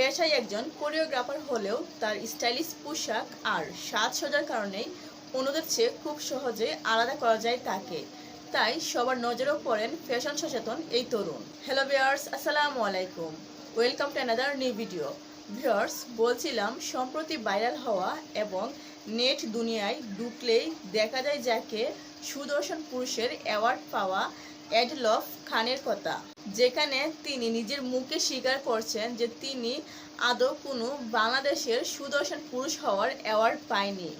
পেশায় একজন কোরিওগ্রাফার হলেও তার স্টাইলিশ পোশাক আর সাজসজ্জার কারণেই অন্যদের চেয়ে খুব সহজে আলাদা করা যায় তাকে। তাই সবার নজরেও পড়েন ফ্যাশন সচেতন এই তরুণ। হ্যালো ভিউয়ার্স, আসসালামু আলাইকুম। Welcome to another new video. Viewers, বলছিলাম, সম্প্রতি ভাইরাল হওয়া এবং নেট দুনিয়ায় ঢুকলেই দেখা যায় যাকে সুদর্শন পুরুষের অ্যাওয়ার্ড পাওয়া অ্যাডলফ খানের কথা, যেখানে তিনি নিজের মুখে স্বীকার করছেন যে তিনি আদৌ কোনো বাংলাদেশের সুদর্শন পুরুষ হওয়ার অ্যাওয়ার্ড পায়নি।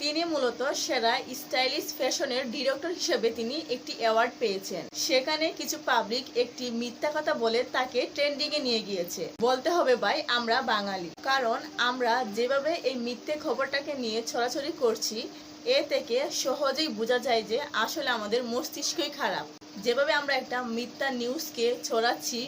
তিনি মূলত সেরা স্টাইলিশ ফ্যাশনের ডিরেক্টর হিসেবে তিনি একটি অ্যাওয়ার্ড পেয়েছেন। সেখানে কিছু পাবলিক একটি মিথ্যা কথা বলে তাকে ট্রেন্ডিংয়ে নিয়ে গিয়েছে। বলতে হবে ভাই, আমরা বাঙালি। কারণ আমরা যেভাবে এই মিথ্যে খবরটাকে নিয়ে ছড়াছড়ি করছি, এ থেকে সহজেই বোঝা যায় যে আসলে আমাদের মস্তিষ্কই খারাপ। যেভাবে আমরা একটা মিথ্যা নিউজকে ছড়াচ্ছি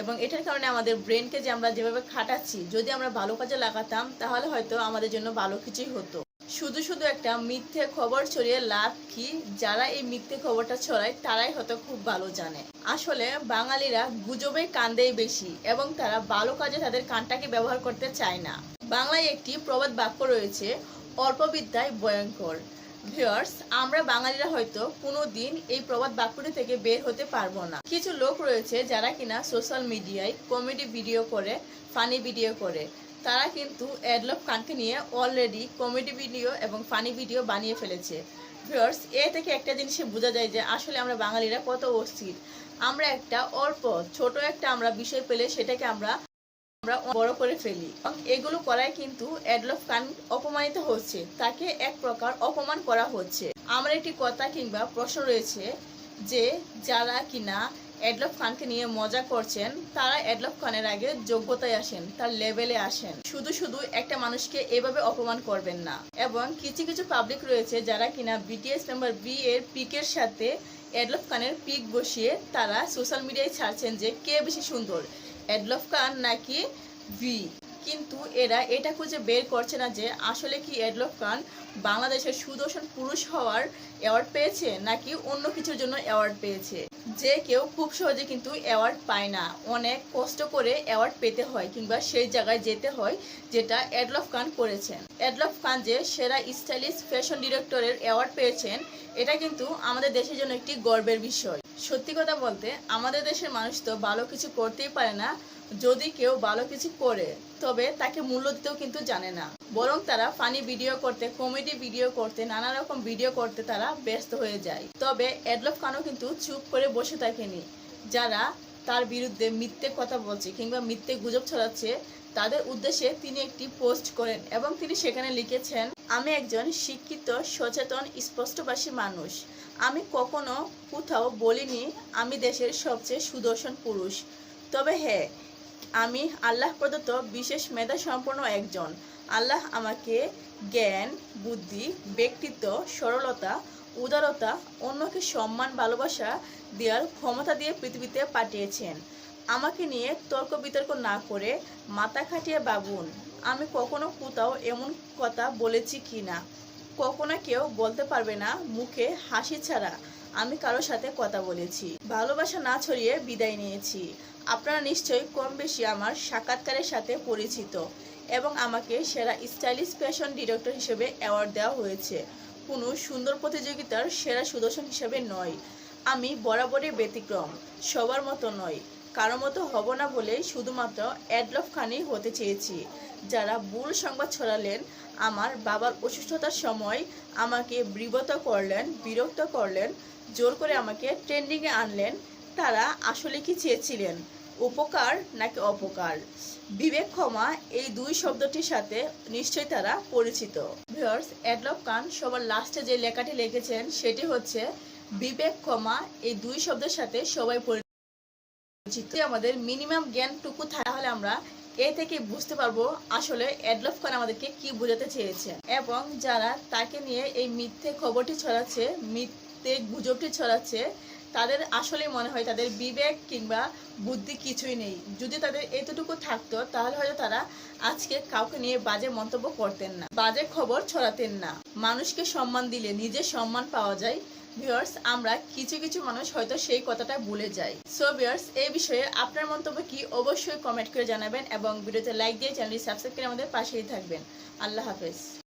এবং এটার কারণে আমাদের ব্রেনকে যে আমরা যেভাবে খাটাচ্ছি, যদি আমরা ভালো কাজে লাগাতাম, তাহলে হয়তো আমাদের জন্য ভালো কিছুই হতো। শুধু শুধু একটা মিথ্যে খবর ছড়িয়ে লাভ কি? যারা এই মিথ্যে খবরটা ছড়ায়, তারাই হয়তো খুব ভালো জানে। আসলে বাঙালিরা গুজবে কান্দেই বেশি এবং তারা ভালো কাজে তাদের কানটাকে ব্যবহার করতে চায় না। বাংলায় একটি প্রবাদ বাক্য রয়েছে, অল্প বিদ্যায় ভয়ঙ্কর। ভিউয়ার্স আমরা বাঙালিরা হয়তো কোনো দিন এই প্রবাদ বাক্যটি থেকে বের হতে পারব না। কিছু লোক রয়েছে যারা কিনা সোশ্যাল মিডিয়ায় কমেডি ভিডিও করে ফানি ভিডিও করে। তারা কিন্তু অ্যাডলফ খানকে নিয়ে অলরেডি কমেডি ভিডিও এবং ফানি ভিডিও বানিয়ে ফেলেছে। ভিউয়ার্স এ থেকে একটা জিনিসে বোঝা যায় যে আসলে আমরা বাঙালিরা কত অস্থির। আমরা একটা অল্প, ছোট একটা আমরা বিষয় পেলে সেটাকে আমরা আমরা বড় করে ফেলি। এগুলো করায় কিন্তু অ্যাডলফ খান অপমানিত হচ্ছে। তাকে এক প্রকার অপমান করা হচ্ছে। আমার একটি কথা কিংবা প্রশ্ন রয়েছে যে, যারা কিনা অ্যাডলফ খানকে নিয়ে মজা করছেন, তারা অ্যাডলফ খানের আগে যোগ্যতায় আসেন, তার লেভেলে আসেন। শুধু শুধু একটা মানুষকে এভাবে অপমান করবেন না। এবং কিছু কিছু পাবলিক রয়েছে যারা কিনা বিটিএস মেম্বার বি এর পিকের সাথে অ্যাডলফ খানের পিক বসিয়ে তারা সোশ্যাল মিডিয়ায় ছাড়ছেন যে, কে বেশি সুন্দর? অ্যাডলফ খান নাকি ভি? কিন্তু এরা এটা খুঁজে বের করছে না যে আসলে কি অ্যাডলফ খান বাংলাদেশের সুদর্শন পুরুষ হওয়ার অ্যাওয়ার্ড পেয়েছে নাকি অন্য কিছুর জন্য অ্যাওয়ার্ড পেয়েছে? যে কেউ খুব সহজে কিন্তু অ্যাওয়ার্ড পায় না। অনেক কষ্ট করে অ্যাওয়ার্ড পেতে হয় কিংবা সেই জায়গায় যেতে হয় যেটা অ্যাডলফ খান করেছেন। অ্যাডলফ খান যে সেরা স্টাইলিশ ফ্যাশন ডিরেক্টরের অ্যাওয়ার্ড পেয়েছেন, এটা কিন্তু আমাদের দেশের জন্য একটি গর্বের বিষয়। সত্যি কথা বলতে, আমাদের দেশের মানুষ তো ভালো কিছু করতেই পারে না, যদি কেউ ভালো কিছু করে, তবে তাকে মূল্য দিতেও কিন্তু জানে না। বরং তারা ফানি ভিডিও করতে কমেডি ভিডিও করতে, নানা রকম ভিডিও করতে তারা ব্যস্ত হয়ে যায়। তবে এডলফ খানও কিন্তু চুপ করে বসে থাকেনি, যারা তার বিরুদ্ধে মিথ্যে কথা বলছে কিংবা মিথ্যে গুজব ছড়াচ্ছে তাদের উদ্দেশ্যে তিনি একটি পোস্ট করেন এবং তিনি সেখানে লিখেছেন, আমি একজন শিক্ষিত, সচেতন, স্পষ্টভাষী মানুষ। আমি কখনো কোথাও বলিনি আমি দেশের সবচেয়ে সুদর্শন পুরুষ। তবে হ্যাঁ আমি আল্লাহ প্রদত্ত বিশেষ মেধা সম্পন্ন একজন। আল্লাহ আমাকে জ্ঞান, বুদ্ধি, ব্যক্তিত্ব, সরলতা, উদারতা, অন্যকে সম্মান, ভালোবাসা দেওয়ার ক্ষমতা দিয়ে পৃথিবীতে পাঠিয়েছেন। আমাকে নিয়ে তর্ক বিতর্ক না করে মাথা খাটিয়ে, বাবুন, আমি কখনো কোথাও এমন কথা বলেছি কি না? কখনো কেউ বলতে পারবে না মুখে হাসি ছাড়া আমি কারোর সাথে কথা বলেছি। ভালোবাসা না ছড়িয়ে বিদায় নিয়েছি। আপনারা নিশ্চয়ই কম বেশি আমার সাক্ষাৎকারের সাথে পরিচিত এবং আমাকে সেরা স্টাইলিশ ফ্যাশন ডিরেক্টর হিসেবে অ্যাওয়ার্ড দেওয়া হয়েছে। কোনো সুন্দর প্রতিযোগিতার সেরা সুদর্শন হিসেবে নয়। আমি বরাবরই ব্যতিক্রম, সবার মতো নয় কারও মতো হব না বলেই শুধুমাত্র অ্যাডলফ খানই হতে চেয়েছি। যারা ভুল সংবাদ ছড়ালেন, আমার বাবার অসুস্থতার সময় আমাকে বিব্রত করলেন, বিরক্ত করলেন, জোর করে আমাকে ট্রেন্ডিংয়ে আনলেন, তারা আসলে কি চেয়েছিলেন? উপকার নাকি অপকার? বিবেক ক্ষমা এই দুই শব্দটির সাথে নিশ্চয়ই তারা পরিচিত। ভিউয়ার্স অ্যাডলফ খান সবার লাস্টে যে লেখাটি লিখেছেন, সেটি হচ্ছে, বিবেক ক্ষমা এই দুই শব্দের সাথে সবাই পরিচিত যদি আমাদের মিনিমাম জ্ঞানটুকু তাহলে আমরা এ থেকে বুঝতে পারব আসলে অ্যাডলফ খান আমাদেরকে কি বোঝাতে চেয়েছে। এবং যারা তাকে নিয়ে এই মিথ্যে খবরটি ছড়াচ্ছে, মিথ্যে গুজবটি ছড়াচ্ছে তাদের আসলে মনে হয় তাদের বিবেক কিংবা বুদ্ধি কিছুই নেই। যদি তাদের এতটুকু থাকতো, তাহলে হয়তো তারা আজকে কাউকে নিয়ে বাজে মন্তব্য করতেন না, বাজে খবর ছড়াতেন না। মানুষকে সম্মান দিলে নিজের সম্মান পাওয়া যায়। ভিউয়ার্স, আমরা কিছু কিছু মানুষ হয়তো সেই কথাটা ভুলে যাই। সো ভিউয়ার্স, এই বিষয়ে আপনার মন্তব্য কি অবশ্যই কমেন্ট করে জানাবেন এবং ভিডিওতে লাইক দিয়ে চ্যানেলটি সাবস্ক্রাইব করে আমাদের পাশেই থাকবেন। আল্লাহ হাফেজ।